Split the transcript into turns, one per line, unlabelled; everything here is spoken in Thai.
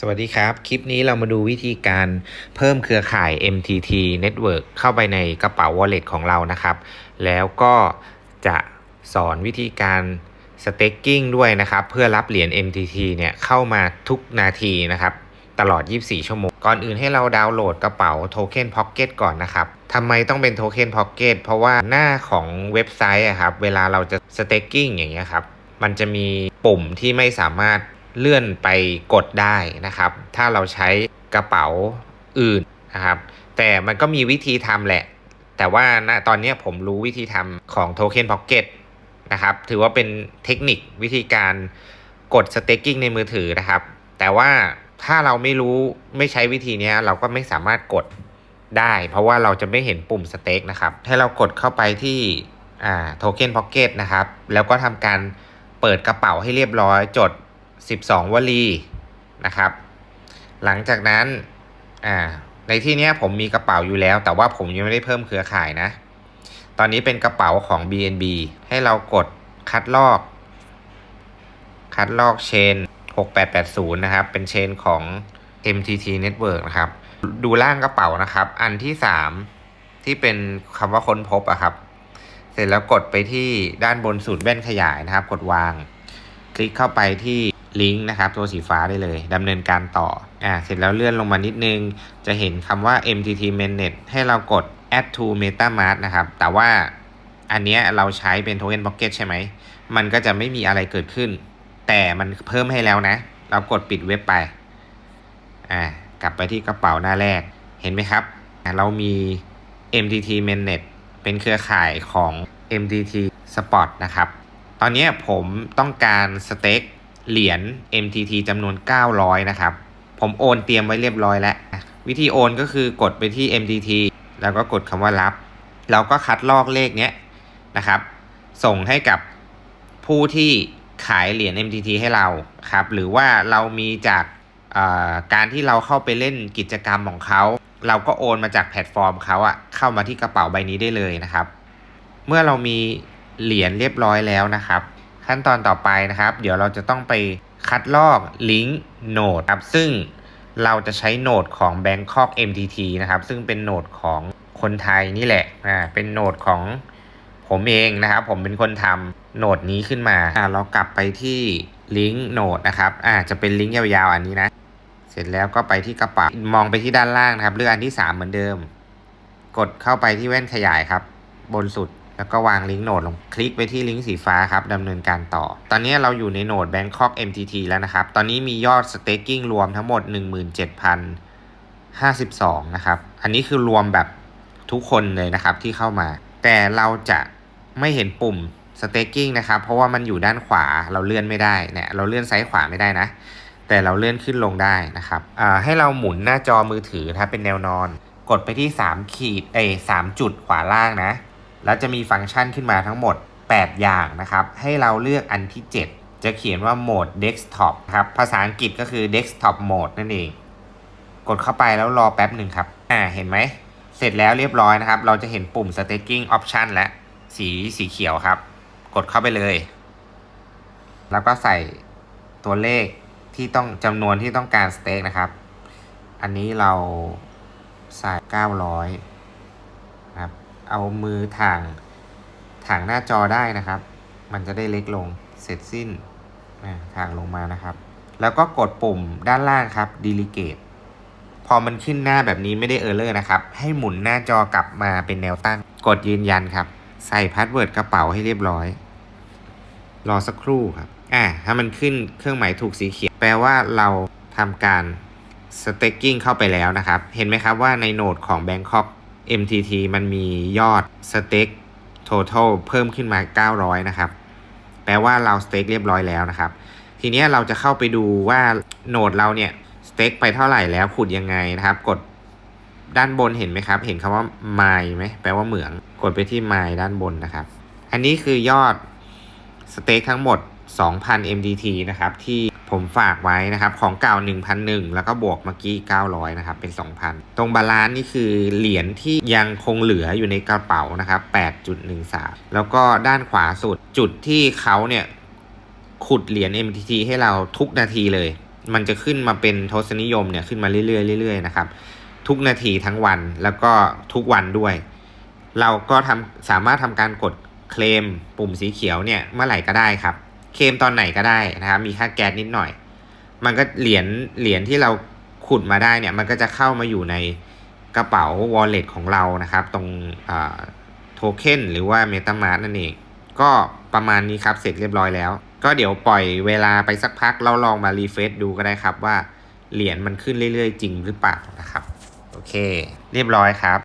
สวัสดีครับ คลิปนี้เรามาดูวิธีการเพิ่มเครือข่าย MTT Network เข้าไปในกระเป๋า Wallet ของเรานะครับ แล้วก็จะสอนวิธีการ staking ด้วยนะครับ เพื่อรับเหรียญ MTT เนี่ยเข้ามาทุกนาทีนะครับ ตลอด 24 ชั่วโมง ก่อนอื่นให้เราดาวน์โหลดกระเป๋า Token Pocket ก่อนนะครับทำไมต้องเป็น Token Pocket เพราะว่าหน้าของเว็บไซต์อะครับ เวลาเราจะ staking อย่างเงี้ยครับ มันจะมีปุ่มที่ไม่สามารถ เลื่อนไปกดได้นะครับ ถ้าเราใช้กระเป๋าอื่นนะครับ แต่มันก็มีวิธีทำแหละ แต่ว่าณตอนนี้ผมรู้วิธีทำของ Token Pocket นะครับ ถือว่าเป็นเทคนิควิธีการกด staking ในมือถือนะครับ แต่ว่าถ้าเราไม่รู้ไม่ใช้วิธีนี้เราก็ไม่สามารถกดได้ เพราะว่าเราจะไม่เห็นปุ่มสเต็กนะครับ ให้เรากดเข้าไปที่อ่า Token Pocket นะครับ แล้วก็ทำการเปิดกระเป๋าให้เรียบร้อยจด 12 วลีนะครับ หลังจากนั้นอ่าในที่นี้ผมมีกระเป๋าอยู่แล้ว แต่ว่าผมยังไม่ได้เพิ่มเครือข่ายนะ ตอนนี้เป็นกระเป๋าของ BNB ให้เรากดคัดลอก คัดลอกเชน 6880 นะครับ เป็นเชนของ MTT Network นะครับ ดูล่างกระเป๋านะครับ อันที่ 3 ที่เป็นคำว่าค้นพบอะครับ เสร็จแล้วกดไปที่ด้านบนสุดแว่นขยายนะครับ กดวาง คลิกเข้าไปที่ ลิงก์นะครับตัวสีฟ้าได้เลยดำเนินการต่ออ่าเสร็จแล้วเลื่อนลงมานิดนึง จะเห็นคำว่า MTT Mainnet ให้เรากด add to MetaMask นะครับ แต่ว่าอันเนี้ยเราใช้เป็น Token Pocket ใช่ไหม มันก็จะไม่มีอะไรเกิดขึ้น แต่มันเพิ่มให้แล้วนะ เรากดปิดเว็บไปอ่ากลับไปที่กระเป๋าหน้าแรก เห็นไหมครับ เรามี MTT Mainnet เป็นเครือข่ายของ MTT Spot นะครับ ตอนนี้ผมต้องการสเต็ก เหรียญ MTT จำนวน 900 นะครับ ผมโอนเตรียมไว้เรียบร้อยแล้ว วิธีโอนก็คือกดไปที่ MTT แล้วก็กดคำว่ารับ เราก็คัดลอกเลขเนี้ยนะครับ ส่งให้กับผู้ที่ขายเหรียญ MTT ให้เราครับ หรือว่าเรามีจากการที่เราเข้าไปเล่นกิจกรรมของเขา เราก็โอนมาจากแพลตฟอร์มเขาอะเข้ามาที่กระเป๋าใบนี้ได้เลยนะครับ เมื่อเรามีเหรียญเรียบร้อยแล้วนะครับ ขั้นตอนต่อไปนะครับ เดี๋ยวเราจะต้องไปคัดลอกลิงก์โนดครับซึ่งเราจะใช้โนดของ Bangkok MTT นะครับ ซึ่งเป็นโนดของคนไทยนี่แหละอ่าเป็นโนดของผมเองนะครับ ผมเป็นคนทำโนดนี้ขึ้นมาอ่าเรากลับไปที่ลิงก์โนดนะครับอ่าจะเป็นลิงก์ยาวๆอันนี้นะ เสร็จแล้วก็ไปที่กระเป๋ามองไปที่ด้านล่างนะครับ เลือกอันที่ 3 เหมือนเดิม กดเข้าไปที่แว่นขยายครับ บนสุด แล้วก็วางลิงก์โหนดลงคลิกไปที่ลิงก์สีฟ้าครับดำเนินการต่อ ตอนนี้เราอยู่ในโหนด Bangkok MTT แล้วนะครับ ตอนนี้มียอด staking รวมทั้งหมด 17,052 นะครับ อันนี้คือรวมแบบทุกคนเลยนะครับที่เข้ามา แต่เราจะไม่เห็นปุ่ม staking นะครับ เพราะว่ามันอยู่ด้านขวาเราเลื่อนไม่ได้เนี่ยเราเลื่อนซ้ายขวาไม่ได้นะ แต่เราเลื่อนขึ้นลงได้นะครับให้เราหมุนหน้าจอมือถือถ้าเป็นแนวนอน กดไปที่3ขีดเอ้ย3จุดขวาล่างนะ แล้วจะมีฟังก์ชันขึ้นมาทั้งหมด 8 อย่างนะครับ ให้เราเลือกอันที่ 7 จะเขียนว่าโหมด desktop ครับ ภาษาอังกฤษก็คือ desktop mode นั่นเอง กดเข้าไปแล้วรอแป๊บหนึ่งครับ อ่า เห็นไหม เสร็จแล้วเรียบร้อยนะครับ เราจะเห็นปุ่ม staking option และ สีสีเขียวครับ กดเข้าไปเลย แล้วก็ใส่ตัวเลขที่ต้องจำนวนที่ต้องการ stake นะครับ อันนี้เราใส่900 เอามือถ่างถ่างหน้าจอได้นะครับ มันจะได้เล็กลงเสร็จสิ้นถ่างลงมานะครับ แล้วก็กดปุ่มด้านล่างครับ delegate พอมันขึ้นหน้าแบบนี้ไม่ได้เออร์เลอร์นะครับ ให้หมุนหน้าจอกลับมาเป็นแนวตั้ง กดยืนยันครับ ใส่พาสเวิร์ดกระเป๋าให้เรียบร้อย รอสักครู่ครับ อ่าถ้ามันขึ้นเครื่องหมายถูกสีเขียว แปลว่าเราทำการ staking เข้าไปแล้วนะครับ เห็นไหมครับว่าในโหนดของ Bangkok MTT มันมียอด stake total เพิ่มขึ้นมา 900 นะครับ แปลว่าเรา stake เรียบร้อยแล้วนะครับ ทีนี้เราจะเข้าไปดูว่าโหนดเราเนี่ย stake ไปเท่าไหร่แล้วขุดยังไงนะครับ กดด้านบนเห็นไหมครับ เห็นคำว่า mine ไหมแปลว่าเหมือง กดไปที่ mine ด้านบนนะครับ อันนี้คือยอดสเต็กทั้งหมด 2,000 MDT นะครับที่ ผมฝากไว้นะครับของเก่า 1,001 แล้วก็บวกเมื่อกี้ 900 นะครับ เป็น 2,000 ตรงบาลานซ์นี่คือเหรียญที่ยังคงเหลืออยู่ในกระเป๋านะครับ 8.13 แล้วก็ด้านขวาสุดจุดที่เขาเนี่ยขุดเหรียญ MTT ให้เราทุกนาทีเลย มันจะขึ้นมาเป็นทศนิยมเนี่ยขึ้นมาเรื่อยๆเรื่อยๆนะครับทุกนาทีทั้งวันแล้วก็ทุกวันด้วย เราก็ทำสามารถทำการกดเคลมปุ่มสีเขียวเนี่ยเมื่อไหร่ก็ได้ครับ เคมตอนไหนก็ได้นะครับ มีค่าแก๊สนิดหน่อย มันก็เหรียญเหรียญที่เราขุดมาได้เนี่ย มันก็จะเข้ามาอยู่ในกระเป๋า wallet ของเรานะครับ ตรงโทเค็นหรือว่า MetaMask นั่นเอง ก็ประมาณนี้ครับ เสร็จเรียบร้อยแล้ว ก็เดี๋ยวปล่อยเวลาไปสักพัก เราลองมารีเฟซดูก็ได้ครับว่าเหรียญมันขึ้นเรื่อยๆ จริงหรือเปล่านะครับ โอเค เรียบร้อยครับ